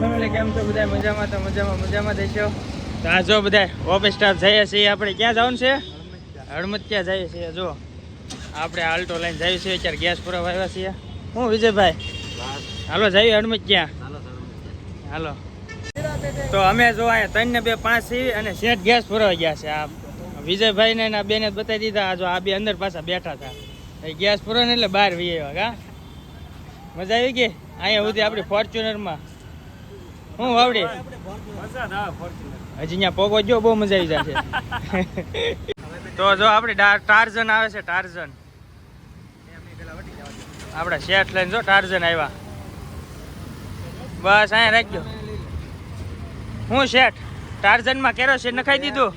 Family કેમ છો? બધા મજામાં? તો મજામાં મજામાં દેશો તો આ જો બધા ઓફિસ સ્ટાફ જઈએ છીએ. આપણે ક્યાં જવાનું છે? હળમત ક્યાં જઈએ છીએ, જો. આપણે આલ્ટો લઈને જઈએ છીએ. અત્યારે ગેસ પૂરા આવ્યા છીએ. હું, વિજયભાઈ? હાલો, જઈએ હળમત ક્યાં હાલો. તો અમે જો અહીંયા ત્રણ ને બે પાંચ છીએ અને શેઠ ગેસ પૂરવા ગયા છે. આ વિજયભાઈ ને આ બેને બતાવી દીધા. આ આ બે અંદર પાછા બેઠા હતા. ગેસ પૂરો ને એટલે બહાર વી આવ્યા કા? મજા આવી ગઈ? અહીંયા સુધી આપણી ફોર્ચ્યુનરમાં હું વાવડી હજી અહીંયા પોગો જો બહુ મજા આવી જશે તો જો આપણે ટાર્ઝન આવે છે ટાર્ઝન. આપણા શેઠ લઈને જો ટાર્ઝન આવ્યા. બસ અહીંયા રાખજો. હું શેઠ ટાર્ઝનમાં કેરોસીન નખાઈ દીધું.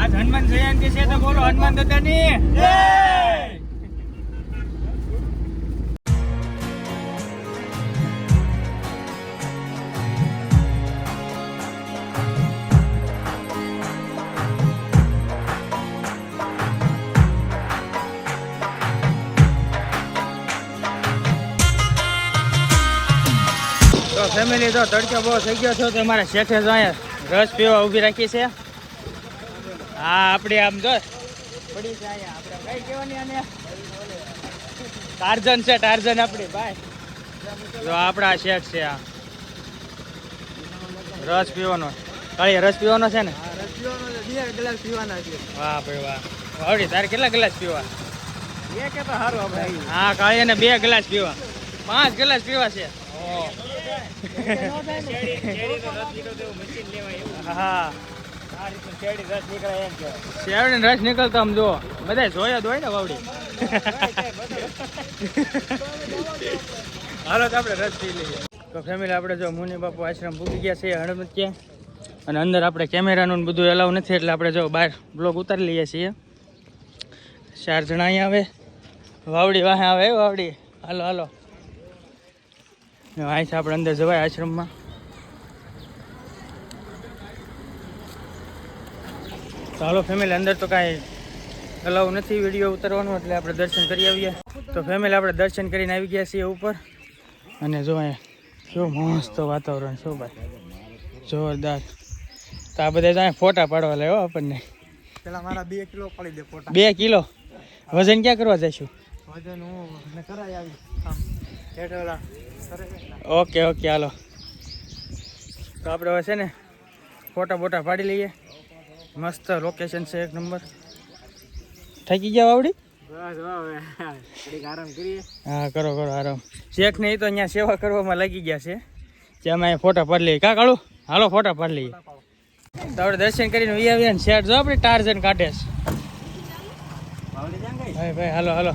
આજ હનુમાન જયંતિ છે તો બોલો હનુમાન દાદાની. જય! ફેમિલી તો તડકો બહુ થઈ ગયો છો તો અમારે શેઠે જો અહીંયા રસ પીવા ઊભી રાખી છે. હા આપણે આમ જો. પડી છે અહીંયા. આપણે કઈ કહેવાની આને? ટાર્ઝન છે ટાર્ઝન આપણી ભાઈ. જો આપણા શેઠ છે આ. રસ પીવાનો. કાળી રસ પીવાનો છે ને? વાહ ભાઈ વાહ. વાવડી તારે કેટલા ગ્લાસ પીવા? હા કાળી ને બે ગ્લાસ પીવા. પાંચ ગ્લાસ પીવા છે. ઓહ. હા શેરડી રસ નીકળતો આમ જો. બધા જોયા જ હોય ને વાવડી. હાલો તો આપણે રસ પી લઈએ. તો ફેમિલી આપણે જો મુનિ બાપુ આશ્રમ પૂકી ગયા છીએ હળમત ક્યાં અને અંદર આપણે કેમેરાનું બધું એલાવ નથી, એટલે આપણે જો બહાર બ્લોગ ઉતારી લઈએ છીએ. ચાર જણા અહીંયા આવે. વાવડી વાહે આવે વાવડી. હાલો હાલો. અહીં છે આપણે અંદર જવાય આશ્રમમાં. ચાલો ફેમિલી અંદર તો કાંઈ અલાવ નથી વીડિયો ઉતારવાનો એટલે આપણે દર્શન કરી આવીએ. તો ફેમિલી આપણે દર્શન કરીને આવી ગયા છીએ ઉપર. અને જો કેવું મસ્ત વાતાવરણ શું ભાઈ. જોરદાર. તો આ બધા તો ફોટા પાડવા લેવો આપણને. પેલા મારા બે કિલો પડી દે ફોટા. બે કિલો? વજન ક્યાં કરવા જઈશું? વજન હું ને આવી. ઓકે ઓકે હાલો. તો આપણે હવે છે ને ફોટા બોટા પાડી લઈએ. મસ્ત લોકેશન છે એક નંબર. થકી ગયા આવડી હા કરો કરો આરામ. શેખ ને તો અહીંયા સેવા કરવામાં લાગી ગયા છે. જે અમે અહીંયા ફોટા પાડી લઈએ. કા કાળું? હાલો ફોટા પાડી લઈએ. તો આપણે દર્શન કરીને વી આવીએ ને શેઠ જો આપણે ટાર્ઝન કાઢે છે. ભાઈ ભાઈ હાલો હાલો.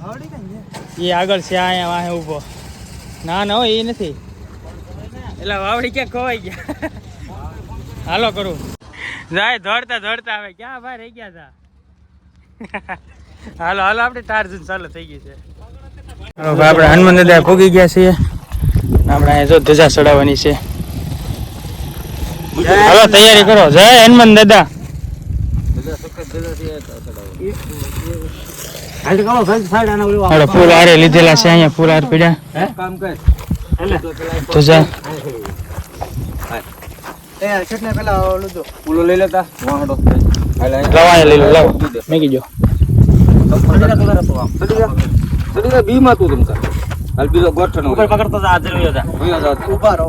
એ આગળ છે અહીંયા વાહે ઊભો. ના ના હોય એ નથી. એટલે વાવડી ક્યાં ખોવાઈ ગયા? હાલો કરું. જાય દોડતા દોડતા આવે ક્યાં ભાઈ રહી ગયા હતા હાલો હાલો આપણે ટાર્જન ચાલુ થઈ ગઈ છે. હાલો આપણે હનુમાન દાદા ભોગી ગયા છીએ. આપણે અહીંયા જો ધજા ચડાવવાની છે. હાલો તૈયારી કરો. જય હનુમાન દાદા. આપણે ફૂલ હારે લીધેલા છે અહીંયા ફૂલ હાર પીડ્યા હે? કામ જો. બીમાં તું તમતા હાલ બીજો ગોઠણ ઉપર પકડતો જા ઊભા રહો.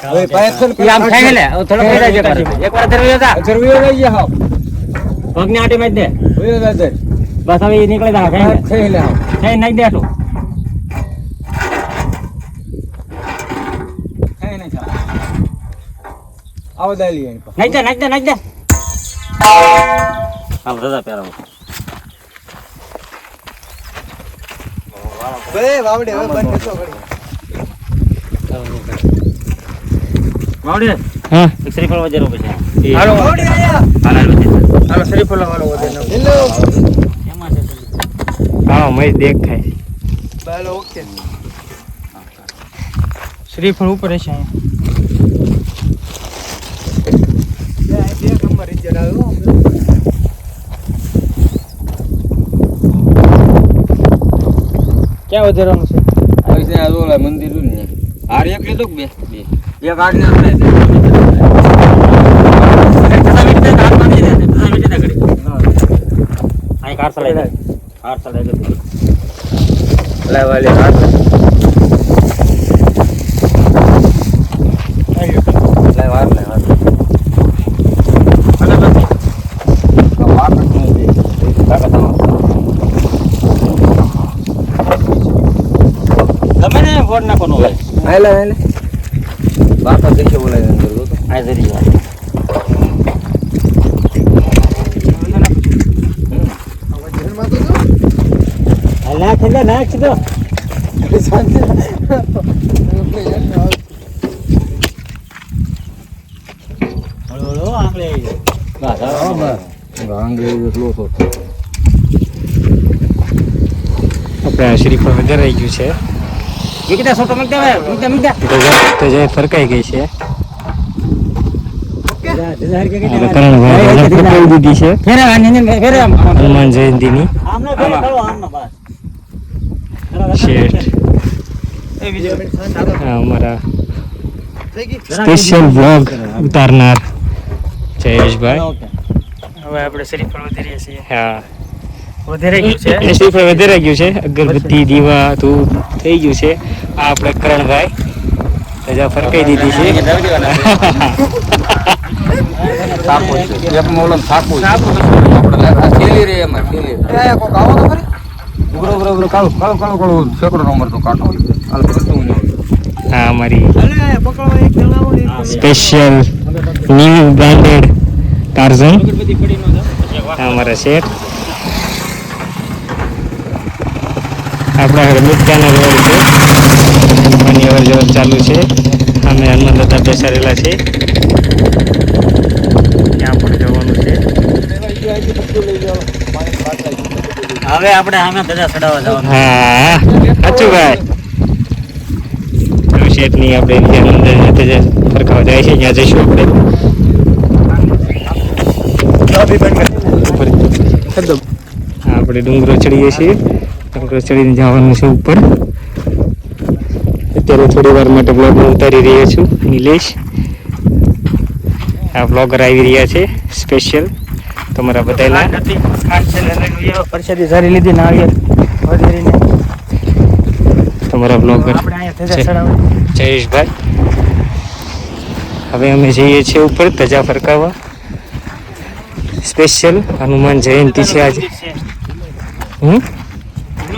આમ લે થોડો ધરવી રહી ગયા પગ આટી મારી દે. દાદા બસ હવે નીકળી જા ખાઈ લે. લે ખાઈ નાખ દે આવો દાલી એની નાખ દે નાખ દે નાખ દે. હાલ રજા પહેરાવો. બે વાવડે હવે બંધ કરો કરી આવડે? શ્રીફળ વજેરો પછી હાલો આવડે શ્રીફળ વાળો વજેરો એમાં છે હા મય દેખાય બાલો ઓકે. શ્રીફળ ઉપર છે અહીંયા. બે નંબર ઇજ્જત આવ્યો ક્યાં વધારવાનું છે? મંદિર આર એકલી તો બે? આઠ ને આપણે લાય વાલે હાર લાય વાર લાય વાર આ વાર નથી દે કાકા તમારો ગમે ને ફોડ નાખવાનો હોય. આલે આલે બાપા દેખે બોલાય અંદર તો. આ જરી નાખ દે. નાખ દો હળો આંગળે. આંગળી એટલો તો આપણે શ્રીફળ વધારાઈ ગયું છે. વિકતા સોટો મક દેવા વિકતા મક તો જે ફરકાઈ ગઈ છે. હનુમાન શેઠ. અમારા સ્પેશિયલ વ્લોગ ઉતારનાર જયેશભાઈ. હવે આપણે શ્રીફળ વધારીએ છીએ. હા. વધારે ગયું છે. વધારે ગયું છે. અગરબત્તી દીવા તું થઈ ગયું છે. આ આપણે કરણભાઈ રજા ફરકાઈ દીધી છે. સ્પેશિયલ ન્યૂ બ્રાન્ડેડ ટાર્ઝન અમારા શેઠ. આપણા હરમુત્યાના રોડ છે. હનુમાનની અવર જવર ચાલુ છે અમે હનુમાન દાદા બેસાડેલા છે. ત્યાં પણ જવાનું છે. હવે આપણે આમે ધજા ચડાવવા જવાનું. હા સાચું ભાઈ. શેઠની આપણે અંદર જતે જે ફરકાવા જાય છે ત્યાં જઈશું આપણે. હા, આપણે ડુંગરો ચડીએ છીએ. ડુંગરો ચડીને જવાનું છે ઉપર. અત્યારે થોડી વાર માટે બ્લોગ ઉતારી રહ્યો છું નિલેશ. આ બ્લોગર આવી રહ્યા છે સ્પેશિયલ તમારા બધાના. સારી લીધી ના આવીએ તમારા બ્લોગર આપણે જયેશભાઈ. હવે અમે જઈએ છીએ ઉપર ધજા ફરકાવવા. સ્પેશિયલ હનુમાન જયંતિ છે આજે. હમ?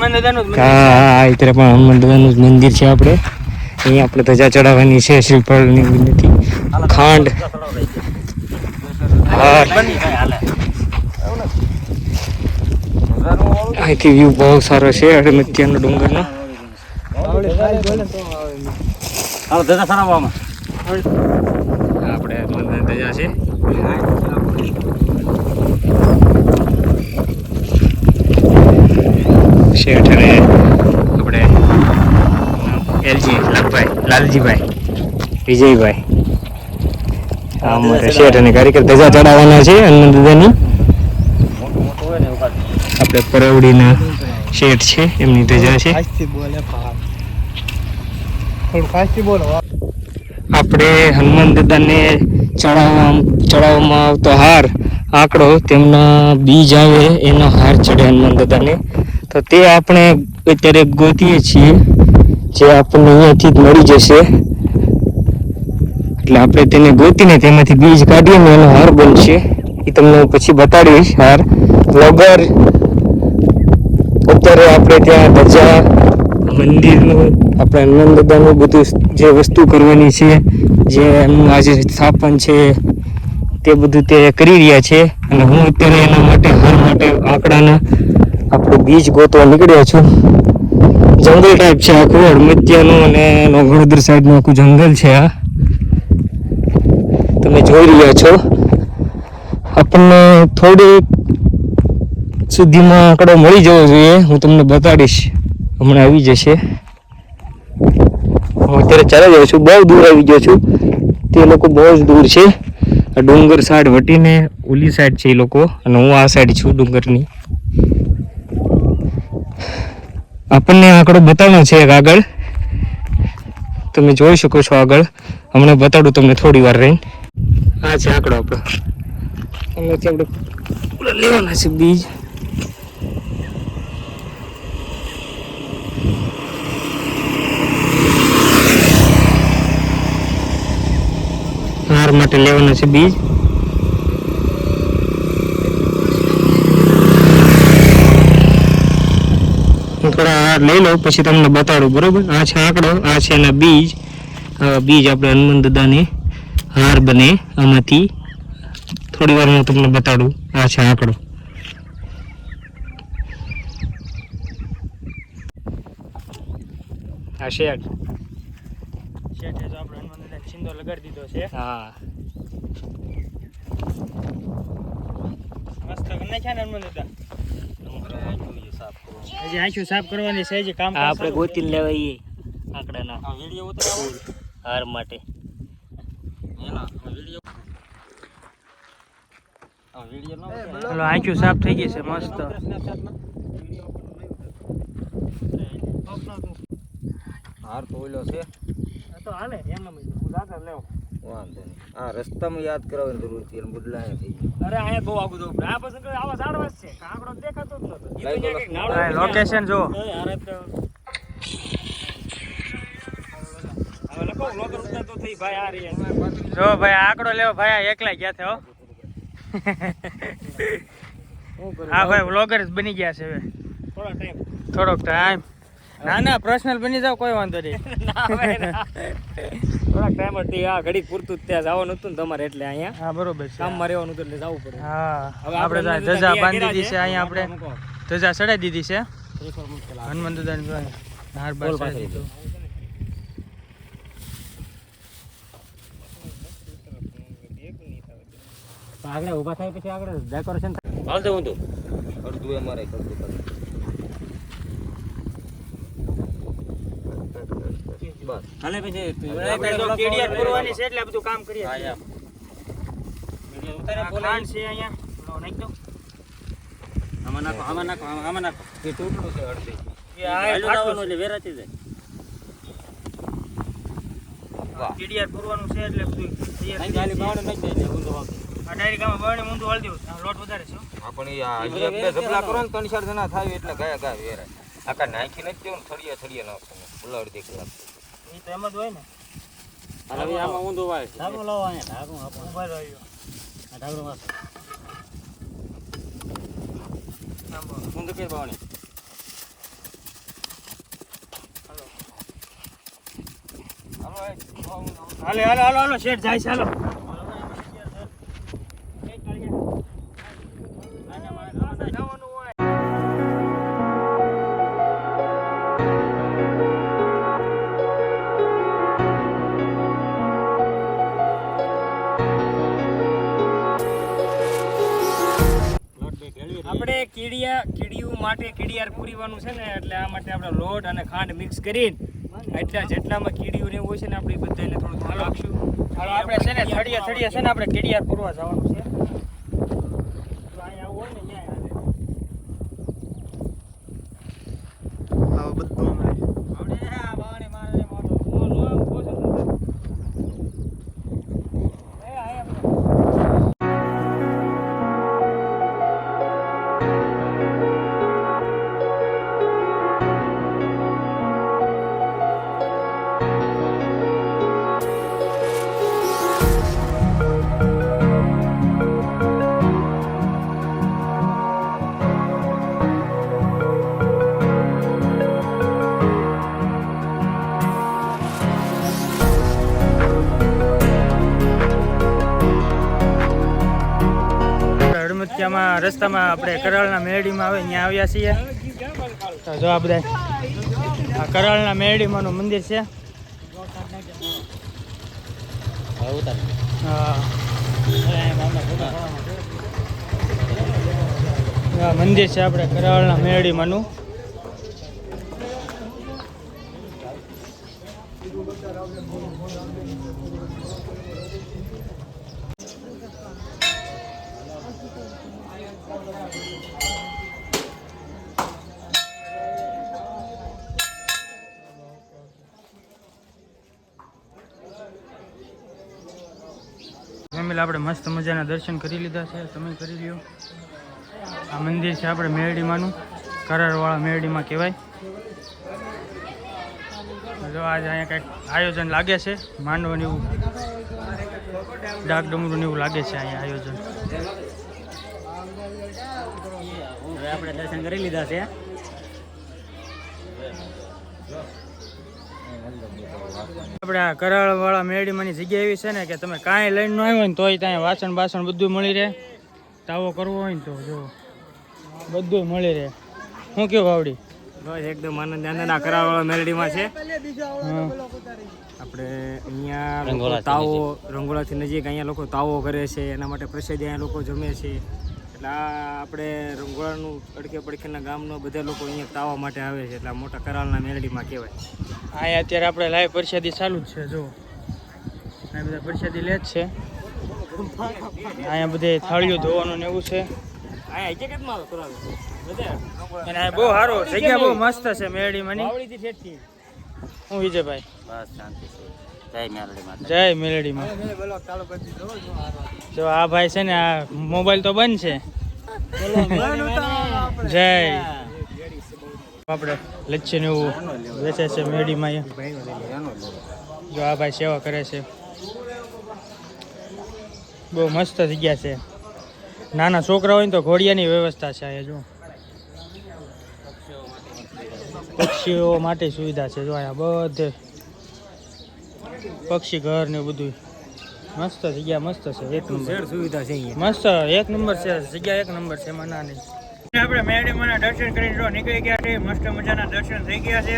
હા હા હા પણ હનુમાન દાદાનું જ મંદિર છે આપણે. અહીંયા આપણે ધજા ચડાવવાની છે શ્રીફળની વિનંતી. ખાંડ. અહીંથી વ્યૂ બહુ સારો છે અડમત્યાનો ડુંગરનો. આપણે ધજા છે. શેઠ અને આપણે એલજી લાલભાઈ લાલજીભાઈ વિજયભાઈ. અમારે શેઠ અને કારીગર ધજા ચડાવવાના છે હનુમાન દાદાની આપણે પરવડીના શેઠ છે એમની ધજા છે. આપણે હનુમાન દાદાને ચડાવવા ચડાવવામાં આવતો હાર આંકડો તેમના બીજ આવે એનો હાર ચડે હનુમાન દાદાને. તો તે આપણે અત્યારે ગોતીએ છીએ, જે આપણને અહીંયાથી જ મળી જશે. એટલે આપણે તેને ગોતીને તેમાંથી બીજ કાઢીએ ને એનો હાર બનશે. એ તમને પછી બતાડીશ હાર. વગર અત્યારે આપણે ત્યાં ધજા, મંદિરનું, આપણે હનુમાન દાદાનું બધું જે વસ્તુ કરવાની છે, જે એમનું આજે સ્થાપન છે, તે બધું તે કરી રહ્યા છે. અને હું અત્યારે એના માટે, હાર માટે આંકડાના આપણું બીજ ગોતવા નીકળ્યો છું. જંગલ ટાઈપ છે આખું હળમતિયાનું અને એનો વડોદર સાઈડનું આખું જંગલ છે આ. તમે જોઈ રહ્યા છો. આપણને થોડી સુધીમાં આંકડો મળી જવો જોઈએ. હું તમને બતાડીશ. હમણાં આવી જશે. હું અત્યારે ચાલી જાઉં છું. બહુ દૂર આવી ગયો છું. તે લોકો બહુ જ દૂર છે. આ ડુંગર સાઈડ વટીને ઓલી સાઈડ છે એ લોકો. અને હું આ સાઈડ છું ડુંગરની. આપણને આંકડો બતાવવાનો છે એક આગળ. તમે જોઈ શકો છો આગળ. હમણાં બતાડું તમને થોડી વાર રહીને. આ છે આંકડો આપણો. એમાંથી આપણે લેવાના છે બીજ. હાર માટે લેવાના છે બીજ. હું લઈ લઉં પછી તમને બતાડું બરોબર? આ છે આંકડો આ છે એના બીજ. બીજ આપણે હનુમાન દાદાને હાર બને આમાંથી. થોડી વાર હું તમને બતાડું આ છે આંકડો. આ શેડ શેઠે જો આપણે હનુમાન દાદાને છિંદો લગાડી દીધો છે. હા. મસ્ત નાખ્યા ને હનુમાન દાદા હજી આંખું સાફ કરવાની છે જે કામ આપણે ગોતીને લેવાઈએ આંકડાના. વીડિયો ઉતરાવો હાર માટે. હલો આંખું સાફ થઈ ગઈ છે મસ્ત. હાર તો ઓલો છે. તો હાલે એમના હું આગળ લેવો. વાંધો નહીં. આ રસ્તામાં યાદ કરાવવાની જરૂર છે બુડલા થઈ અરે અહીંયા બહુ આગું જવું. આ પછી આવા ઝાડવા જ છે. કાંકડો દેખાતો જ નતો. લોકેશન જો જો ભાઈ આંકડો લેવો ભાઈ આ એકલા ગયા છે હો. હા ભાઈ વ્લોગર બની ગયા છે હવે. થોડા ટાઈમ થોડોક ટાઈમ ના ના પર્સનલ બની જાવ કોઈ વાંધો નહીં. થોડાક ટાઈમ હતી આ ઘડીક પૂરતું ત્યાં જવાનું હતું ને તમારે એટલે અહીંયા. હા બરોબર છે. કામમાં રહેવાનું હતું એટલે જવું પડે. હા હવે આપણે ધજા બાંધી દીધી છે. અહીંયા આપણે ધજા ચડાઈ દીધી છે. હનુમાન દાદાની પાસે હાર બાર ચડાવી દીધું. આગળ ઊભા થાય પછી આગળ ડેકોરેશન હાલ દઉં તું. અડધું અમારે કરતું કરતું બસ પછી પૂરવાની છે એટલે બધું કામ કરીએ. હા, છીએ. યા. આ છે અહીંયા. લો, નાખી દો આમાં નાખો આમાં નાખો આમાં આમાં નાખો. એ તૂટલું છે અડધી. એ આ એક એટલે વેરાતી જાય. વાહ. પૂરવાનું છે એટલે બધું તૈયાર થઈ ખાલી જાય છે. બાવડે નાખી દે ઊંધો વાગતો આ ડાયરેક્ટ આમાં બરણી ઊંધું હાલ દેવું લોટ વધારે છે હા, પણ ઈ આ બે ઝબલા કરો ને ત્રણ ચાર જણા થાય એટલે ગયા ગયા વેરાય. આખા નાખી નથી દેવું ને થળિયા થળિયા નાખવાનું. બોલાવી દે કલાક તો એમ જ હોય ને. હવે આમાં ઊંધું વાય ઢાકણું લાવો અહીંયા. ઢાકણું આપણું ઊભા રહ્યો. આ ઢાકણું. ઊંધું કે બાવણી? હાલે હાલો હાલો હાલો શેઠ જાય છે માટે કીડિયાર પૂરીવાનું છે ને એટલે આ માટે આપણે લોટ અને ખાંડ મિક્સ કરીને એટલા જેટલામાં કીડિયું ને એવું હોય છે ને આપણે બધાને થોડું ધ્યાન રાખશું હાલો આપણે છે ને થડિયા થડિયા છે ને આપણે કીડિયાર પૂરવા જવાનું છે. તો અહીંયા આવું હોય ને ન્યાય બધું હડમતિયામાં રસ્તામાં આપણે કરાળના મેળીમાં આવે ત્યાં આવ્યા છીએ. તો જો આપણે આ કરાળના મેરડીમાંનું મંદિર છે. મંદિર છે આપણે કરાળના મેરડીમાંનું ફેમિલી આપણે મસ્ત મજાના દર્શન કરી લીધા છે, તમે કરી લ્યો. આ મંદિર છે આપણે મેરડીમાંનું, કરારવાળા મેરડીમાં કહેવાય. જો આજે અહીંયા કંઈક આયોજન લાગે છે, માંડવાનું એવું ડાક ડમરું એવું લાગે છે અહીંયા આયોજન. આપણે દર્શન કરી લીધા છે. આપણે આ કરાળવાળા મેળીમાંની જગ્યા એવી છે ને કે તમે કાંઈ લઈને ન આવ્યો ને તોય ત્યાં વાસણ બાસણ બધું મળી રહે. તાવો કરવો હોય ને તો જો બધું મળી રહે. શું કયો ભાવડી? બસ એકદમ આનંદ આનંદ આ કરાવાળા મેળીમાં છે. આપણે અહીંયા તાવો રંગોળાથી નજીક અહીંયા લોકો તાવો કરે છે એના માટે પ્રસાદી અહીંયા લોકો જમે છે. એટલે આ આપણે રંગોળાનું અડકે પડખેના ગામનો બધા લોકો અહીંયા તાવા માટે આવે છે એટલે આ મોટા કરાલના મેલડીમાં કહેવાય. અહીંયા અત્યારે આપણે લાઈવ પરસાદી ચાલુ જ છે જો. આ બધા પ્રસાદી લે જ છે. અહીંયા બધે થાળીઓ ધોવાનું ને એવું છે. બહુ સારો જગ્યા બહુ મસ્ત છે મની હું વિજયભાઈ. બસ શાંતિ છે. જય મેલડી માં. જો આ ભાઈ છે ને, આ મોબાઈલ તો બંધ છે. જય. આપણે લચ્છી ને એવું વેચે છે અહીંયા. જો આ ભાઈ સેવા કરે છે. બહુ મસ્ત જગ્યા છે. નાના છોકરા હોય ને તો ઘોડિયાની વ્યવસ્થા છે અહીંયા, જો. પક્ષીઓ માટે સુવિધા છે, જો અહીંયા બધે. પક્ષી ઘર ને બધું મસ્ત જગ્યા મસ્ત છે એક નંબર. સુવિધા છે અહીંયા. મસ્ત એક નંબર છે જગ્યા એક નંબર છે એમાં ના નહીં આપણે મેરડીમાંના દર્શન કરીને જો નીકળી ગયા છે મસ્ત મજાના દર્શન થઈ ગયા છે.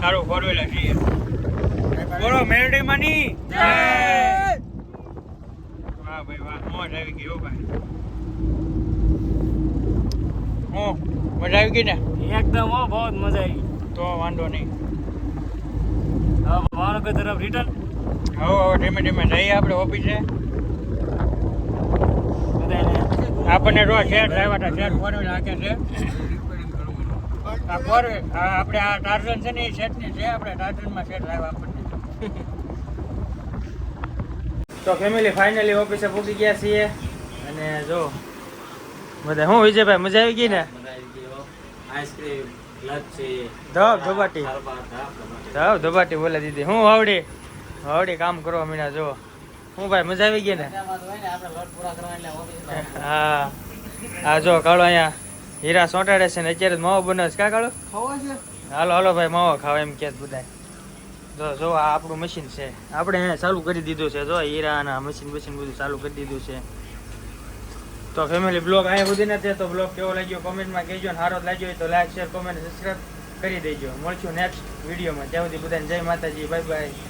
સારું ફરવેલા છીએ. બોલો મેરડીમાંની જય! વાહ ભાઈ વાહ મોજ આવી ગયો ભાઈ. હું મજા આવી ગઈ ને? એકદમ હો બહુ મજા આવી તો વાંધો નહીં. ભાવનગર તરફ રિટર્ન હવે હવે ધીમે ધીમે જઈએ આપણે ઓફિસે. આપણને રોજ શેર લાવ્યા હતા શેર ફોરવે નાખે છે. આ ફોરવે આપણે આ ટાર્ઝન છે ને એ શેઠની છે આપણે ટાર્ઝનમાં શેર લાવ્યા આપણને. તો ફેમિલી ફાઇનલી ઓફિસે પૂકી ગયા છીએ. અને જો બધા હું વિજયભાઈ મજા આવી ગઈ ને? આઈસ્ક્રીમ ધબ ધબાટી. ધબ ધબાટી. બોલે દીદી હું આવડી વાવડી કામ કરો મીના જો હું ભાઈ મજા આવી ગઈ ને? હા. હા જો કાળો અહીંયા હીરા સોંટાડે છે ને અત્યારે માવો બને છે. કા કાળો? હાલો હાલો ભાઈ માવો ખાવા એમ કે બધા જો જો આ આપણું મશીન છે. આપણે ચાલુ કરી દીધું છે. જો હીરા મશીન મશીન બધું ચાલુ કરી દીધું છે. તો ફેમિલી બ્લોગ અહીંયા સુધી નથી તો બ્લોગ કેવો લાગ્યો કોમેન્ટમાં કહેજો ને સારો લાગ્યો તો લાઈક શેર કોમેન્ટ સબસ્ક્રાઈબ કરી દેજો. મળશું નેક્સ્ટ વિડીયોમાં ત્યાં સુધી બધાને જય માતાજી. Bye bye